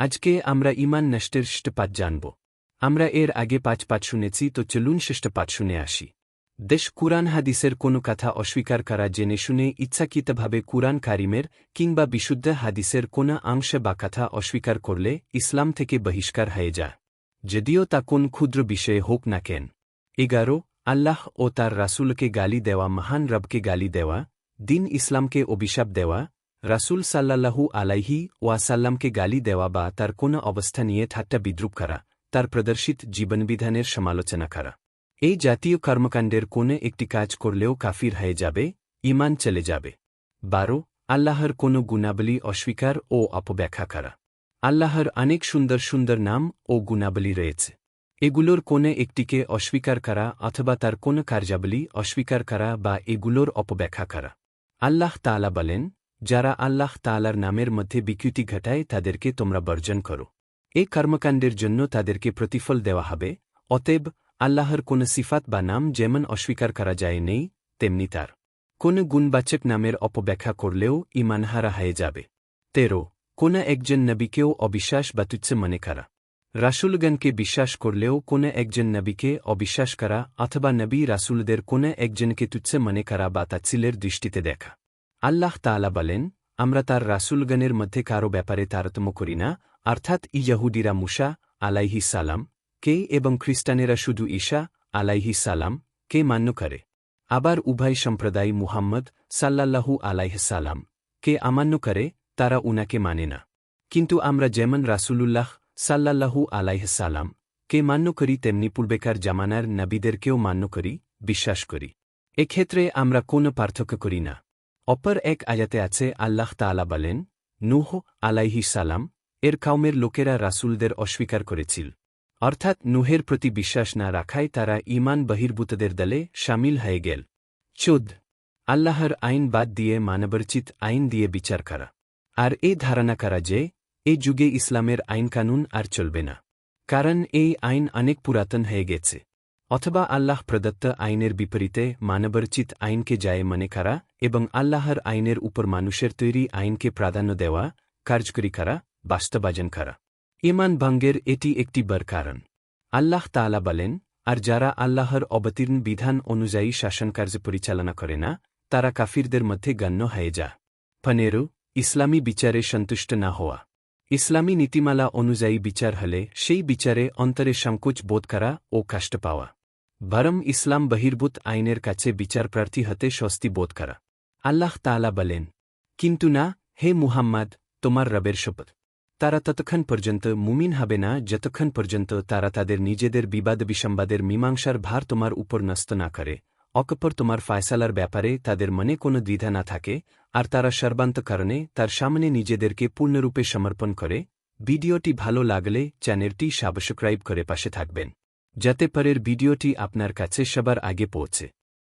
আজকে আমরা ইমান নষ্টের পাঠ জানব। আমরা এর আগে পাঁচ পাঠ শুনেছি, তো চলুন পাঠ শুনে আসি। দেশ কুরআন হাদিসের কোনো কথা অস্বীকার করা জেনে শুনে ইচ্ছাকৃতভাবে কুরআন কারিমের কিংবা বিশুদ্ধ হাদিসের কোনো অংশ বা কথা অস্বীকার করলে ইসলাম থেকে বহিষ্কার হয়ে যায়। যদিও তা কোন ক্ষুদ্র বিষয়ে হোক না কেন। এগারো, আল্লাহ ও তার রাসুলকে গালি দেওয়া, মহান রবকে গালি দেওয়া, দিন ইসলামকে অভিশাপ দেওয়া রাসুল সাল্লাল্লাহু আলাইহি ওয়াসাল্লামকে গালি দেওয়া বা তার কোনো অবস্থা নিয়ে ঠাট্টা বিদ্রুপ করা, তার প্রদর্শিত জীবনবিধানের সমালোচনা করা। এই জাতীয় কর্মকাণ্ডের কোনে একটি কাজ করলেও কাফির হয়ে যাবে ইমান চলে যাবে। বারো, আল্লাহর কোনো গুণাবলী অস্বীকার ও অপব্যাখ্যা করা। আল্লাহর অনেক সুন্দর সুন্দর নাম ও গুণাবলী রয়েছে। এগুলোর কোনে একটিকে অস্বীকার করা অথবা তার কোন কার্যাবলী অস্বীকার করা বা এগুলোর অপব্যাখ্যা করা। আল্লাহ তালা বলেন যারা আল্লাহ তালার নামের মধ্যে বিকৃতি ঘটায় তাদেরকে তোমরা বর্জন করো। এ কর্মকাণ্ডের জন্য তাদেরকে প্রতিফল দেওয়া হবে, অতএব আল্লাহর কোন সিফাত বা নাম যেমন অস্বীকার করা যায় নেই, তেমনি তার। কোন গুণবাচক নামের অপব্যাখ্যা করলেও ইমানহারা হয়ে যাবে। তেরো, কোন একজন নবীকেও অবিশ্বাস বা তুচ্ছ মনে করা। রাসুলগণকে বিশ্বাস করলেও কোন একজন নবীকে অবিশ্বাস করা অথবা নবী রাসুলদের কোন একজনকে তুচ্ছ মনে করা বা তাচ্ছিলের দৃষ্টিতে দেখা। আল্লাহ তালা বলেন, আমরা তার রাসুলগণের মধ্যে কারও ব্যাপারে তারতম্য করি না, অর্থাৎ ইয়াহুদিরা মুসা আলাইহি সালাম, কে এবং খ্রিস্টানেরা শুধু ঈশা আলাইহি সালাম, কে মান্য করে। আবার উভয় সম্প্রদায় মুহাম্মদ সাল্লাল্লাহু সালাম, কে আমান্য করে, তারা উনাকে মানে না। কিন্তু আমরা যেমন রাসুলুল্লাহ সাল্লাল্লাহু সালাম, কে মান্য করি, তেমনি পূর্বেকার জামানার নবীদেরকেও মান্য করি, বিশ্বাস করি। এক্ষেত্রে আমরা কোনো পার্থক্য করি না। অপর এক আয়াতে আছে আল্লাহ তালা বলেন, নুহ আলাইহি সালাম, এর কাউমের লোকেরা রাসুলদের অস্বীকার করেছিল। অর্থাৎ নুহের প্রতি বিশ্বাস না রাখায় তারা ইমান বহির্ভূতদের দলে সামিল হয়ে গেল। চোদ আল্লাহর আইন বাদ দিয়ে মানবরচিত আইন দিয়ে বিচার করা। আর এই ধারণা করা যে, এই যুগে ইসলামের আইন কানুন আর চলবে না। কারণ এই আইন অনেক পুরাতন হয়ে গেছে। অথবা আল্লাহ প্রদত্ত আইনের বিপরীতে মানবরচিত আইনকে যায় মনে করা এবং আল্লাহর আইনের উপর মানুষের তৈরি আইনকে প্রাধান্য দেওয়া, কার্যকরী করা, বাস্তবায়ন করা। ইমান ভঙ্গের এটি একটি বড় কারণ। আল্লাহ তালা বলেন, আর যারা আল্লাহর অবতীর্ণ বিধান অনুযায়ী শাসন কার্য পরিচালনা করে না, তারা কাফিরদের মধ্যে গণ্য হয়ে যা ফনেরু ইসলামী বিচারে সন্তুষ্ট না হওয়া। ইসলামী নীতিমালা অনুযায়ী বিচার হলে সেই বিচারে অন্তরে সংকোচ বোধ করা ও কষ্ট পাওয়া। বরম ইসলাম বহির্ভূত আইনের কাছে বিচারপ্রার্থী হতে স্বস্তি বোধ করা। আল্লাহ তালা বলেন, কিন্তু না, হে মুহাম্মদ, তোমার রবের শপথ। তারা ততক্ষণ পর্যন্ত মুমিন হবে না, যতক্ষণ পর্যন্ত তারা তাদের নিজেদের বিবাদ বিসম্বাদের মীমাংসার ভার তোমার উপর ন্যস্ত না করে, অকপর তোমার ফায়সালার ব্যাপারে তাদের মনে কোনো দ্বিধা না থাকে, আর তারা সর্বান্ত কারণে তার সামনে নিজেদেরকে পূর্ণরূপে সমর্পণ করে, ভিডিওটি ভালো লাগলে চ্যানেলটি সাবস্ক্রাইব করে পাশে থাকবেন। যাতে পরের ভিডিওটি আপনার কাছে সবার আগে পৌঁছে।